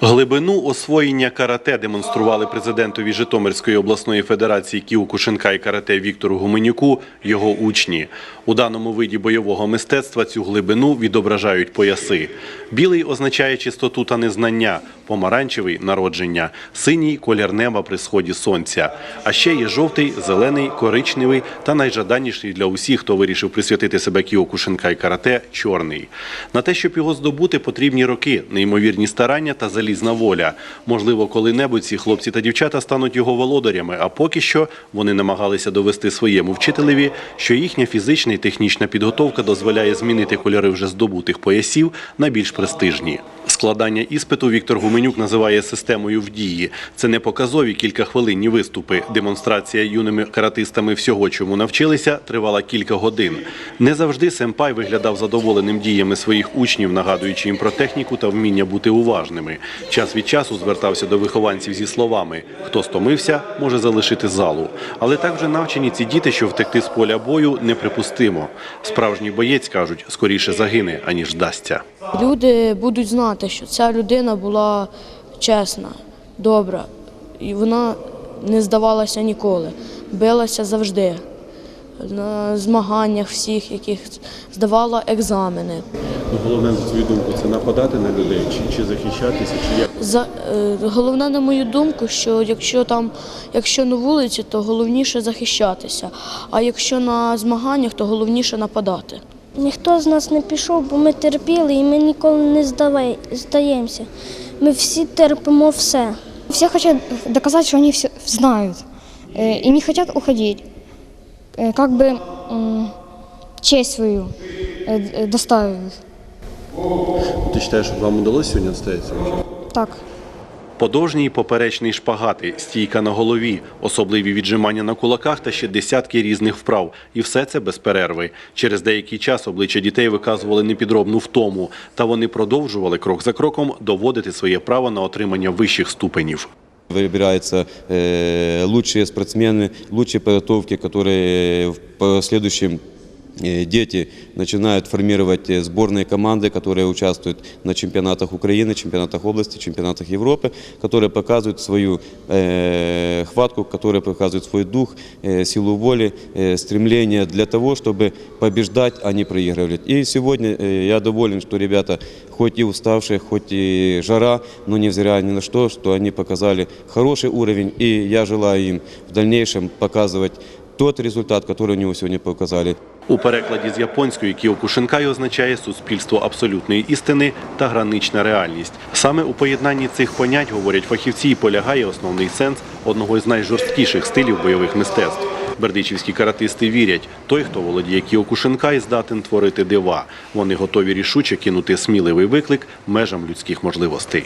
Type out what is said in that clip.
Глибину освоєння карате демонстрували президентові Житомирської обласної федерації Кіокушинка і карате Віктору Гуменюку його учні. У даному виді бойового мистецтва цю глибину відображають пояси. Білий означає чистоту та незнання, помаранчевий народження, синій колір неба при сході сонця. А ще є жовтий, зелений, коричневий та найжаданіший для усіх, хто вирішив присвятити себе Кіокушинка і карате чорний. На те, щоб його здобути, потрібні роки, неймовірні старання та залізна воля. Можливо, коли-небудь ці хлопці та дівчата стануть його володарями, а поки що вони намагалися довести своєму вчителеві, що їхня фізична і технічна підготовка дозволяє змінити кольори вже здобутих поясів на більш престижні. Складання іспиту Віктор Гуменюк називає системою в дії. Це не показові кількахвилинні виступи. Демонстрація юними каратистами всього, чому навчилися, тривала кілька годин. Не завжди Семпай виглядав задоволеним діями своїх учнів, нагадуючи їм про техніку та вміння бути уважними. Час від часу звертався до вихованців зі словами: хто стомився, може залишити залу. Але так вже навчені ці діти, що втекти з поля бою неприпустимо. Справжній боєць кажуть, скоріше загине, аніж дасться. Люди будуть знати, що ця людина була чесна, добра, і вона не здавалася ніколи, билася завжди. На змаганнях всіх, яких здавала екзамени. Ну, Головне, на свою думку, це нападати на людей чи, чи захищатися, чи як. За, е, головне, на мою думку, що якщо там, якщо на вулиці, то головніше захищатися, а якщо на змаганнях, то головніше нападати. Ніхто з нас не пішов, бо ми терпіли і ми ніколи не здавай- здаємося. Ми всі терпимо все. Все хотят доказать, что они все знают э, и не хотят уходить. Э, Как бы м, честь свою э, э, доставить. Ти вважаєш, що вам вдалося сьогодні відстоятися? Так. Подовжній і поперечний шпагати, стійка на голові, особливі віджимання на кулаках та ще десятки різних вправ. І все це без перерви. Через деякий час обличчя дітей виказували непідробну втому, та вони продовжували крок за кроком доводити своє право на отримання вищих ступенів. Выбираются э, лучшие спортсмены, лучшие подготовки, которые в последующем э, дети начинают формировать э, сборные команды, которые участвуют на чемпионатах Украины, чемпионатах области, чемпионатах Европы, которые показывают свою э, хватку, которые показывают свой дух, э, силу воли, э, стремление для того, чтобы побеждать, а не проигрывать. И сегодня э, я доволен, что ребята, хоть и уставшие, хоть и жара, но невзирая ни на что, что они показали хороший уровень, и я желаю им в дальнейшем показывать тот результат, который они сегодня показали. У перекладі з японської Кіокушинкай означає суспільство абсолютної істини та гранична реальність. Саме у поєднанні цих понять, говорять фахівці, і полягає основний сенс одного із найжорсткіших стилів бойових мистецтв. Бердичівські каратисти вірять, той, хто володіє Кіокушинкай, здатен творити дива. Вони готові рішуче кинути сміливий виклик межам людських можливостей.